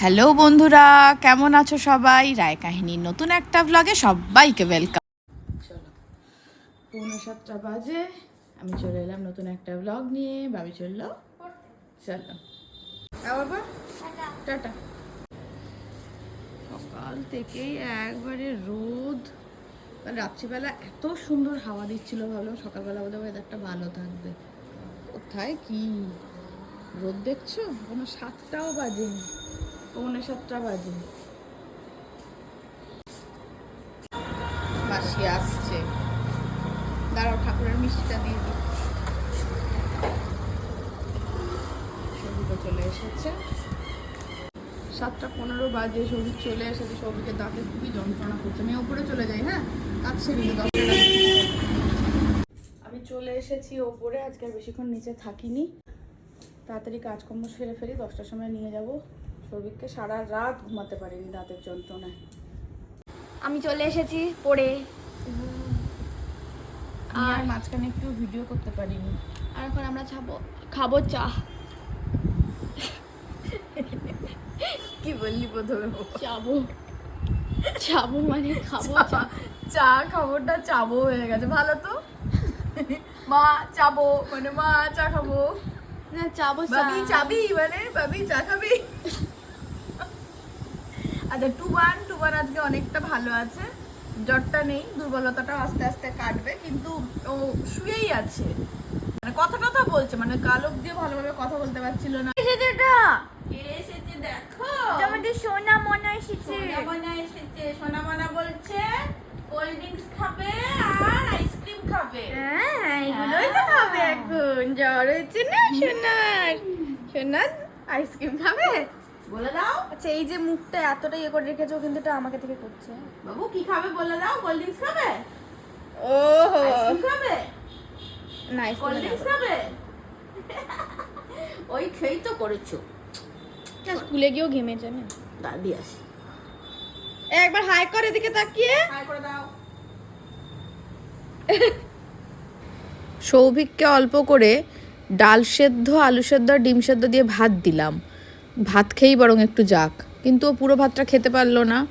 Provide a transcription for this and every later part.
Hello বন্ধুরা, কেমন আছো সবাই? রায় কাহিনীর নতুন একটা ব্লগে সবাইকে ওয়েলকাম চলো, পৌনে সাতটা বাজে, আমি চলে এলাম নতুন একটা ব্লগ নিয়ে, ভাবি চলল, চলো। টাটা। সকাল থেকেই একবারে রোদ। রাত্রিবেলা এত সুন্দর হাওয়া দিচ্ছিল ভাবলাম সকালবেলা বোধহয় ওয়েদারটা ভালো থাকবে। কোথায় কি? রোদ দেখছ? কোনো সাতটাও বাজেনি। পৌনে সাতটা বাজে। মাসি আসছে। দাঁড়াও, ঠাকুরের মিষ্টিটা দিয়ে দিই। চলে এসেছে। সাতটা পনেরো বাজে, সবুজ চলে এসেছে। সবুজকে দাঁতে খুবই যন্ত্রণা করছে। আমি ওপরে চলে যাই হ্যাঁ? কাজ সেরে দশটা আমি চলে এসেছি ওপরে। আজকে বেশিক্ষণ নিচে থাকিনি। তাড়াতাড়ি কাজকর্ম সেরে ফেলি দশটার সময় নিয়ে যাব। সৌভিককে সারা রাত ঘুমাতে পারিনি দাঁতের যন্ত্রণায়। আমি চলে এসেছি পড়ে। আর মাঝখানে একটু ভিডিও করতে পারিনি। আর এখন আমরা খাব খাব চা। কি বললি প্রথমে? চাবো। চাবো মানে খাব চা চা। খবরটা চাবো হয়ে গেছে। ভালো তো? মা চাবো। মানে মা চা খাব। না চাবো চা। বাবি চাবি মানে? বাবি চা খাবি? আচ্ছা টুবান টুবান আজকে অনেকটা ভালো আছে। জ্বরটা নেই দুর্বলতাটা আস্তে আস্তে কাটবে কিন্তু ও শুয়েই আছে। মানে কথা কথা বলছে মানে গালক দিয়ে ভালোভাবে কথা বলতে পারছিল না। এসেছে এটা? এসেছে দেখো? আমাদের সোনা মনে এসেছে। সোনামনা এসেছে সোনামনা বলছে কোল্ড ড্রিঙ্কস খাবে আর আইসক্রিম খাবে। হ্যাঁ এগুলোই তো খাবে এখন। জ্বর হয়েছে না সোনার? সোনার আইসক্রিম খাবে? বলে দাও। আচ্ছা এই যে মুখটা এতটা ইয়ে করে রেখেছো কিন্তু এটা আমাকে থেকে করছে। বাবু কি খাবে বলে দাও? কোল্ড ড্রিঙ্কস খাবে? ওহো। খাবে? না কোল্ড ড্রিঙ্কস খাবে ওই খেয়েই তো করেছ। স্কুলে গিয়েও ঘেমেছে না? দাদি আসি। একবার হাই করে এদিকে তাকিয়ে। হাই করে দাও। সৌভিককে অল্প করে ডাল সেদ্ধ আলু সেদ্ধ ডিম সেদ্ধ দিয়ে ভাত দিলাম। ভাত খেয়েই বরং একটু যাক। কিন্তু ও পুরো ভাতটা খেতে পারল না।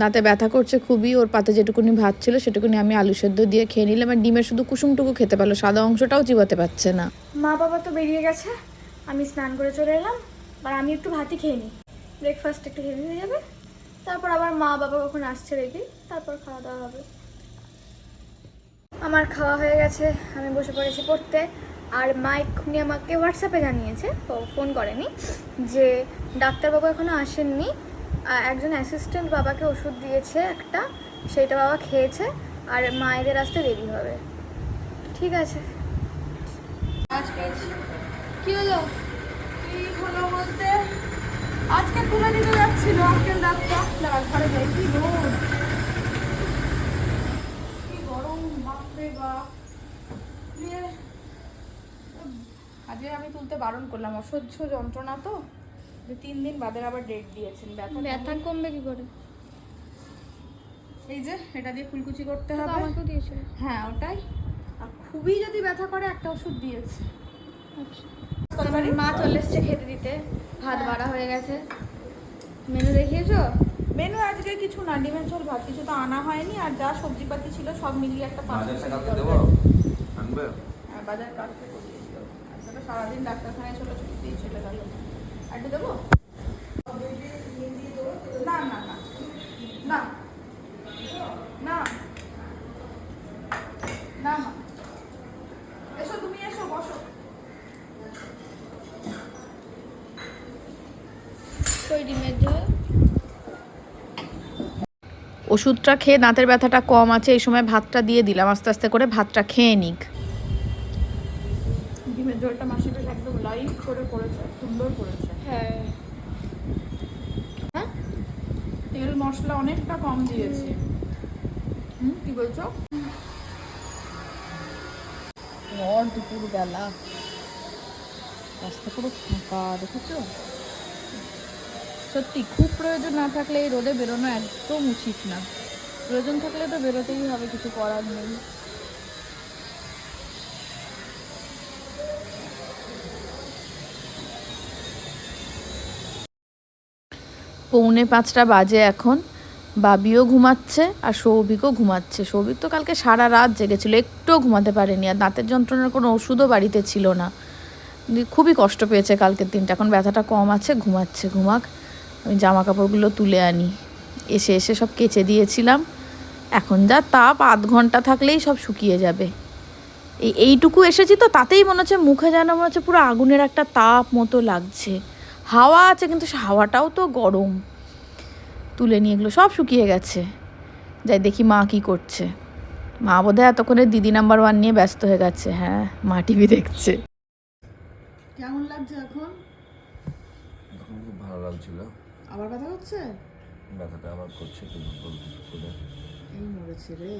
দাঁতে ব্যথা করছে খুবই, ওর পাতে যেটুকুনি ভাত ছিল সেটুকুনি আমি আলু সেদ্ধ দিয়ে খেয়ে নিলাম আর ডিমের শুধু কুসুমটুকু খেতে পারল, সাদা অংশটাও চিবাতে পারছে না। মা বাবা তো বেরিয়ে গেছে। আমি স্নান করে চলে এলাম, আর আমি একটু ভাতই খেয়ে নিই। ব্রেকফাস্ট একটু হেভি হয়ে যাবে। তারপর আবার মা বাবা কখন আসছে রেডি, তারপর খাওয়া দাওয়া হবে। আমার খাওয়া হয়ে গেছে, আমি বসে পড়েছি পড়তে। আর মা এক্ষুনি আমাকে হোয়াটসঅ্যাপে জানিয়েছে ফোন করেনি যে ডাক্তারবাবু এখনও আসেননি একজন অ্যাসিস্ট্যান্ট বাবাকে ওষুধ দিয়েছে একটা সেইটা বাবা খেয়েছে আর মায়েদের আসতে দেরি হবে। ঠিক আছে। কি হলো? কি হলো বলতে আজকে তুলে দিতে যাচ্ছিল আঙ্কেল ডাক্তার। দাঁড়া ঘরে যাই কি রোদ কি গরম বাপরে বাপ দিয়ে আজকে আমি তুলতে বারণ করলাম অসহ্য যন্ত্রণা তো? যে তিন দিন বাদের আবার ডেট দিয়েছেন ব্যথা ব্যথা কমবে কি করে? এই যে এটা দিয়ে ফুলকুচি করতে হবে। আমাকেও দিয়েছিল হ্যাঁ ওটাই। আর খুবই যদি ব্যথা করে একটা ওষুধ দিয়েছে। মা চলে এসছে খেতে দিতে। ভাত বাড়া হয়ে গেছে। মেনু দেখিয়েছো? মেনু আজকে কিছু না ডিমের ঝোল ভাত কিছু তো আনা হয়নি আর যা সবজিপাতি ছিল সব মিলিয়ে একটা পাঁচ রকমের দেবো? আনবে? হ্যাঁ বাজার কাটতে করিয়ে দিও আজকে তো সারাদিন ডাক্তারখানায় ছোটো ছুটিতেই চলে গেল। একটু দেবো? না না না। না। না। না মা এসো তুমি এসো বসো। ডিমের ঝোল ওষুধটা খেয়ে দাঁতের ব্যথাটা কম আছে এই সময় ভাতটা দিয়ে দিলাম আস্তে আস্তে করে ভাতটা খেয়ে নিক ডিমের ঝোলটা মাসি বেশ একদম লাইট করে করেছে সুন্দর করেছে হ্যাঁ তেল মশলা অনেকটা কম দিয়েছে। হুম, কি বলছো? রাস্তা পুরো ফাঁকা, দেখেছ? সত্যি, খুব প্রয়োজন না থাকলে এই রোদে বেরোনো একদম উচিত না। প্রয়োজন থাকলে তো বেরোতেই হবে, কিছু করার নেই। পৌনে পাঁচটা বাজে এখন। বাবিও ঘুমাচ্ছে আর সৌভিকও ঘুমাচ্ছে। সৌভিক তো কালকে সারা রাত জেগেছিল, একটুও ঘুমাতে পারেনি আর দাঁতের যন্ত্রণার কোনো ওষুধও বাড়িতে ছিল না। খুবই কষ্ট পেয়েছে কালকের দিনটা, এখন ব্যথাটা কম আছে, ঘুমাচ্ছে, ঘুমাক। আমি জামা কাপড়গুলো তুলে আনি। এসে এসে সব কেচে দিয়েছিলাম। এখন যা তাপ, আধ ঘণ্টা থাকলেই সব শুকিয়ে যাবে। এই, এইটুকু এসেছি তো তাতেই মনে হচ্ছে মুখে যেন মনে হচ্ছে পুরো আগুনের একটা তাপ মতো লাগছে। হাওয়া আছে কিন্তু হাওয়াটাও তো গরম। তুলে নিয়ে এগুলো সব শুকিয়ে গেছে। যাই দেখি মা কি করছে। মা বোধহয় এতক্ষণে দিদি নাম্বার ওয়ান নিয়ে ব্যস্ত হয়ে গেছে। হ্যাঁ মা টিভি দেখছে। কেমন লাগছে এখন? এখন খুব ভালো লাগছিল। আবার ব্যথা হচ্ছে ব্যথাটা আবার করছে এই মরেছে রে।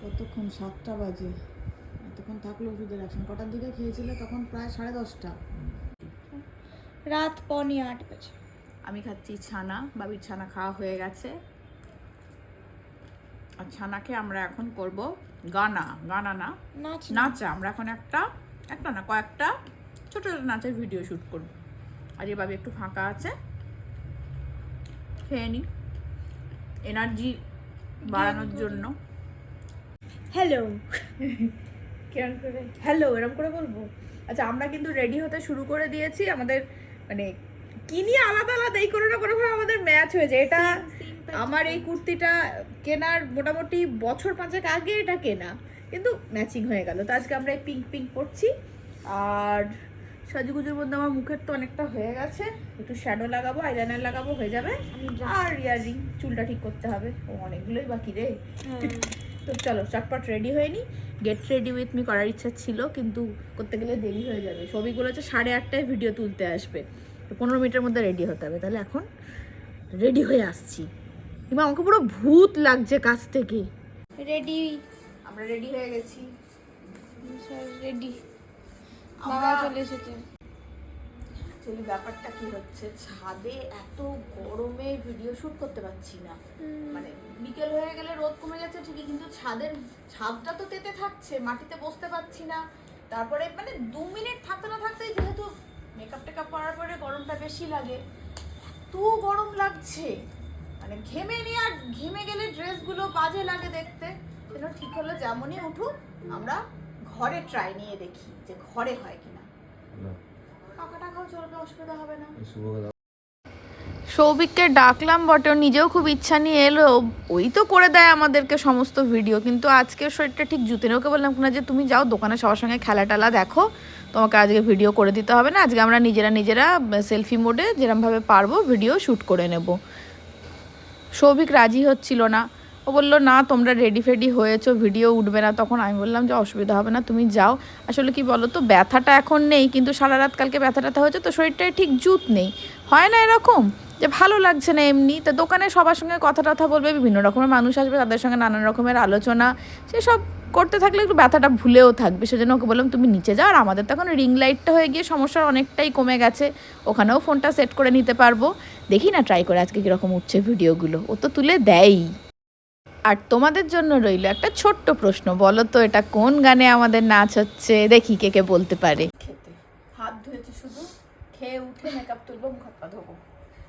কতক্ষণ? সাতটা বাজে। এতক্ষণ থাকল ওষুধের অ্যাকশন কটার দিকে খেয়েছিলে? তখন প্রায় সাড়ে দশটা। রাত পৌনে আট বাজে। আমি খাচ্ছি ছানা বাবির ছানা খাওয়া হয়ে গেছে। আর ছানাকে আমরা এখন করব গানা গানা না নাচ। আমরা এখন একটা একটা না কয়েকটা ছোট ছোট নাচের ভিডিও শ্যুট করব। আর এ বাবি একটু ফাঁকা আছে। খেয়ে নি। এনার্জি বাড়ানোর জন্য। হ্যালো কেমন করে? হ্যালো এরকম করে বলব? আচ্ছা আমরা কিন্তু রেডি হতে শুরু করে দিয়েছি আমাদের মানে কি নিয়ে আলাদা আলাদা এই করে না করে আমাদের ম্যাচ হয়েছে এটা আমার এই কুর্তিটা কেনার মোটামুটি বছর পাঁচেক আগে এটা কেনা। কিন্তু ম্যাচিং হয়ে গেল। তো আজকে আমরা এই পিঙ্ক পিঙ্ক পরছি। আর সাজুগুজুর মধ্যে আমার মুখের তো অনেকটা হয়ে গেছে। একটু শ্যাডো লাগাবো আইলাইনার লাগাবো হয়ে যাবে। আর ইয়ারিং চুলটা ঠিক করতে হবে। ও অনেকগুলোই বাকি রে। তো চলো চটপট রেডি হয়ে নি। গেট রেডি উইথ মি করার ইচ্ছা ছিল কিন্তু করতে গেলে দেরি হয়ে যাবে। ছবিগুলো হচ্ছে সাড়ে আটটায় ভিডিও তুলতে আসবে। পনেরো মিনিটের মধ্যে রেডি হতে হবে। তাহলে এখন রেডি হয়ে আসছি। কিংবা আমাকে পুরো ভূত লাগছে কাছ থেকে। রেডি আমরা রেডি হয়ে গেছি। রেডি বাবা। চলে এসেছে। অ্যাকচুয়ালি ব্যাপারটা কি হচ্ছে ছাদে এত গরমে ভিডিও শুট করতে পারছি না। মানে বিকেল হয়ে গেলে রোদ কমে যাচ্ছে ঠিকই কিন্তু ছাদের ছাদটা তো তেতে থাকছে মাটিতে বসতে পারছি না। তারপরে মানে দু মিনিট থাকতে না থাকতেই যেহেতু মেকআপ টেকআপ করার পরে গরমটা বেশি লাগে। এত গরম লাগছে। মানে ঘেমে নিয়ে আর ঘেমে গেলে ড্রেসগুলো বাজে লাগে দেখতে। সেটা ঠিক হলো যেমনই উঠুক আমরা ঘরে ট্রাই নিয়ে দেখি যে ঘরে হয় কিনা। টাকা টাকাও চলবে অসুবিধা হবে না। সৌভিককে ডাকলাম বটে নিজেও খুব ইচ্ছা নিয়ে এলো। ওই তো করে দেয় আমাদেরকে সমস্ত ভিডিও কিন্তু আজকে শরীরটা ঠিক জুতে। ওকে বললাম না যে তুমি যাও দোকানে সবার সঙ্গে খেলা টেলা দেখো। তোমাকে আজকে ভিডিও করে দিতে হবে না। আজকে আমরা নিজেরা নিজেরা সেলফি মোডে যেরমভাবে পারব ভিডিও শ্যুট করে নেব। সৌভিক রাজি হচ্ছিল না। ও বলল, না, তোমরা রেডি ফেডি হয়েছো ভিডিও উঠবে না। তখন আমি বললাম যে, অসুবিধা হবে না, তুমি যাও। আসলে কি বলো তো ব্যথাটা এখন নেই, কিন্তু সারা রাত কালকে ব্যথা ট্যাথা হয়েছে, তো শরীরটায় ঠিক জুত নেই। হয় না এরকম? যে ভালো লাগছে না এমনি। তো দোকানে সবার সঙ্গে কথা টথা বলবে, বিভিন্ন রকমের মানুষ আসবে, তাদের সঙ্গে নানান রকমের আলোচনা, সেসব করতে থাকলে একটু ব্যথাটা ভুলেও থাকবে। সেজন্য ওকে বললাম তুমি নিচে যাও। আর আমাদের তো এখন রিং লাইটটা হয়ে গিয়ে সমস্যার অনেকটাই কমে গেছে। ওখানেও ফোনটা সেট করে নিতে পারব। দেখি না ট্রাই করে আজকে কীরকম উঠছে ভিডিওগুলো ও তো তুলে দেয়ই। আর তোমাদের জন্য রইল একটা ছোট্ট প্রশ্ন। বলো তো এটা কোন গানে আমাদের নাচ হচ্ছে? দেখি কে কে বলতে পারে। খেতে। হাত ধুয়েছি শুধু। খেয়ে উঠে মেকআপ তুলবো মুখ হাত পা ধোবো।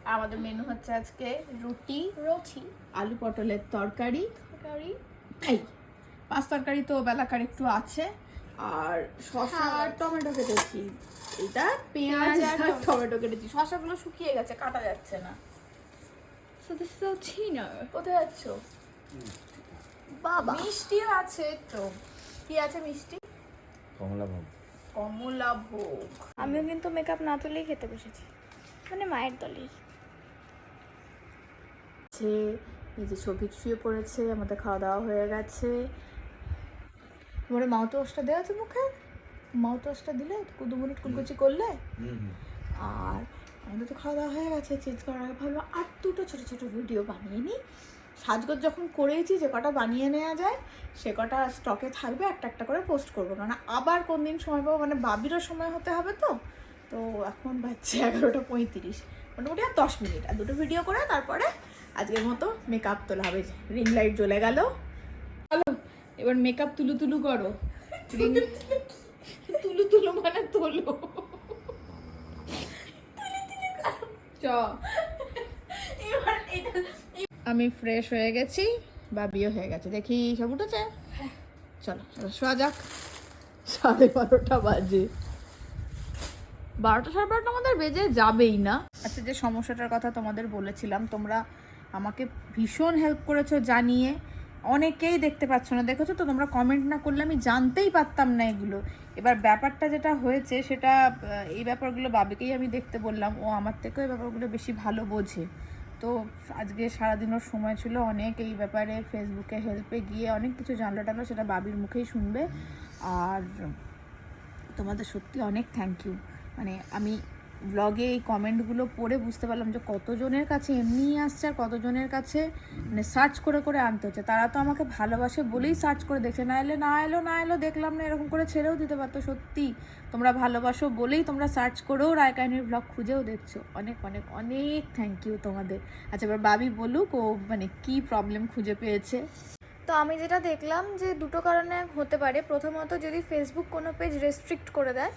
আমাদের মেনু হচ্ছে আজকে রুটি রোটি। আলু পটলের তরকারি। তরকারি। এই। পাঁচ তরকারি তো বেলাকার একটু আছে। আর শসা আর টমেটো কেটেছি। এটা পেঁয়াজ আর টমেটো কেটেছি। শসাগুলো শুকিয়ে গেছে কাটা যাচ্ছে না। কোথায় যাচ্ছ? বাবা। মিষ্টিও আছে তো কি আছে মিষ্টি? কমলা ভাব কমলা ভোগ। আমিও কিন্তু মেকআপ না তুলেই খেতে বসেছি। মানে মায়ের দলেই। এই যে সবিক শুয়ে পড়েছে আমাদের খাওয়া দাওয়া হয়ে গেছে। তোমার মাউথ ওয়াশটা দেওয়া আছে মুখে। মাউথ ওয়াশটা দিলে দু মিনিট কুলকুচি করলে আর আমাদের তো খাওয়া দাওয়া হয়ে গেছে চেঞ্জ করার আগে ভাবলাম আর দুটো ছোটো ছোটো ভিডিও বানিয়ে নিই। সাজগোজ যখন করেইছি যে কটা বানিয়ে নেওয়া যায় সে কটা স্টকে থাকবে একটা একটা করে পোস্ট করব। কারণ আবার কোন দিন সময় পাবো? মানে বাবিরও সময় হতে হবে তো। তো এখন বাজছে এগারোটা পঁয়ত্রিশ। মোটামুটি আর দশ মিনিট। আর দুটো ভিডিও করে তারপরে আজকের মতো মেকআপ তোলা হবে। রিং লাইট জ্বলে গেল। চলো। এবার মেকআপ তুলু তুলু করো। তুলু তুলু। মানে তোলো। চ। আমি ফ্রেশ হয়ে গেছি বা বিয়ে হয়ে গেছে। দেখি সব উঠেছে? চলো এবার শোয়া যাক। সাড়ে বারোটা বাজে। বারোটা সাড়ে বারোটা আমাদের বেজে যাবেই না। আচ্ছা যে সমস্যাটার কথা তোমাদের বলেছিলাম তোমরা আমাকে ভীষণ হেল্প করেছ জানিয়ে। অনেকেই দেখতে পাচ্ছ না। দেখেছ তো? তোমরা কমেন্ট না করলে আমি জানতেই পারতাম না এগুলো। এবার ব্যাপারটা যেটা হয়েছে, সেটা এই ব্যাপারগুলো বাবিকেই আমি দেখতে বললাম। ও আমার থেকেও এই ব্যাপারগুলো বেশি ভালো বোঝে। তো আজকে সারাদিনও সময় ছিল অনেক এই ব্যাপারে ফেসবুকে হেল্পে গিয়ে অনেক কিছু জানলো টানলো, সেটা বাবির মুখেই শুনবে। আর তোমাদের সত্যি অনেক থ্যাংক ইউ মানে আমি ব্লগে এই কমেন্টগুলো পড়ে বুঝতে পারলাম যে কতজনের কাছে এমনিই আসছে আর কতজনের কাছে মানে সার্চ করে করে আনতে হচ্ছে। তারা তো আমাকে ভালোবাসে বলেই সার্চ করে দেখছে। না এলে না এলো না এলো দেখলাম না, এরকম করে ছেড়েও দিতে পারতো সত্যি। তোমরা ভালোবাসো বলেই তোমরা সার্চ করেও রায়কাহিনীর ব্লগ খুঁজেও দেখছ। অনেক অনেক অনেক থ্যাংক ইউ তোমাদের। আচ্ছা এবার বাবি বলুক ও মানে কি প্রবলেম খুঁজে পেয়েছে। তো আমি যেটা দেখলাম যে দুটো কারণে হতে পারে। প্রথমত যদি ফেসবুক কোনো পেজ রেস্ট্রিক্ট করে দেয়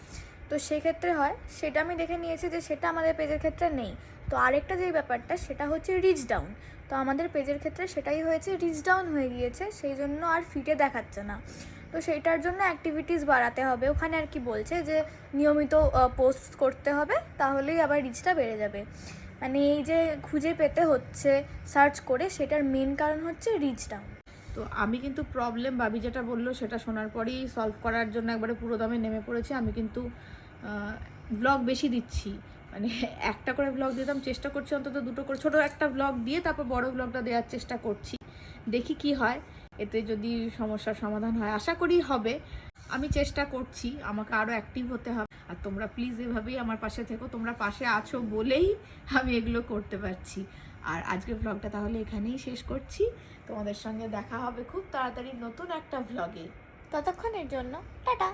তো সেক্ষেত্রে হয়, সেটা আমি দেখে নিয়েছি যে সেটা আমাদের পেজের ক্ষেত্রে নেই। তো আরেকটা যেই ব্যাপারটা, সেটা হচ্ছে রিচ ডাউন তো আমাদের পেজের ক্ষেত্রে সেটাই হয়েছে রিচ ডাউন হয়ে গিয়েছে, সেই জন্য আর ফিটে দেখাচ্ছে না। তো সেইটার জন্য অ্যাক্টিভিটিস বাড়াতে হবে। ওখানে আর কি বলছে যে নিয়মিত পোস্ট করতে হবে, তাহলেই আবার রিচটা বেড়ে যাবে। মানে এই যে খুঁজে পেতে হচ্ছে সার্চ করে, সেটার মেন কারণ হচ্ছে রিচ ডাউন তো আমি কিন্তু প্রবলেম বাবি যেটা বলল, সেটা শোনার পরেই সলভ করার জন্য একবারে পুরো দমে নেমে পড়েছি। আমি কিন্তু ব্লগ বেশি দিচ্ছি। মানে একটা করে ব্লগ দিতাম চেষ্টা করছি অন্তত দুটো করে, ছোটো একটা ব্লগ দিয়ে তারপর বড় ব্লগটা দেওয়ার চেষ্টা করছি। দেখি কি হয়, এতে যদি সমস্যার সমাধান হয়, আশা করি হবে। আমি চেষ্টা করছি, আমাকে আরও অ্যাক্টিভ হতে হবে। আর তোমরা প্লিজ এভাবেই আমার পাশে থেকো, তোমরা পাশে আছো বলেই আমি এগুলো করতে পারছি। আর আজকের ব্লগটা তাহলে এখানেই শেষ করছি। তোমাদের সঙ্গে দেখা হবে খুব তাড়াতাড়ি নতুন একটা ব্লগে ততক্ষণের জন্য, টাটা!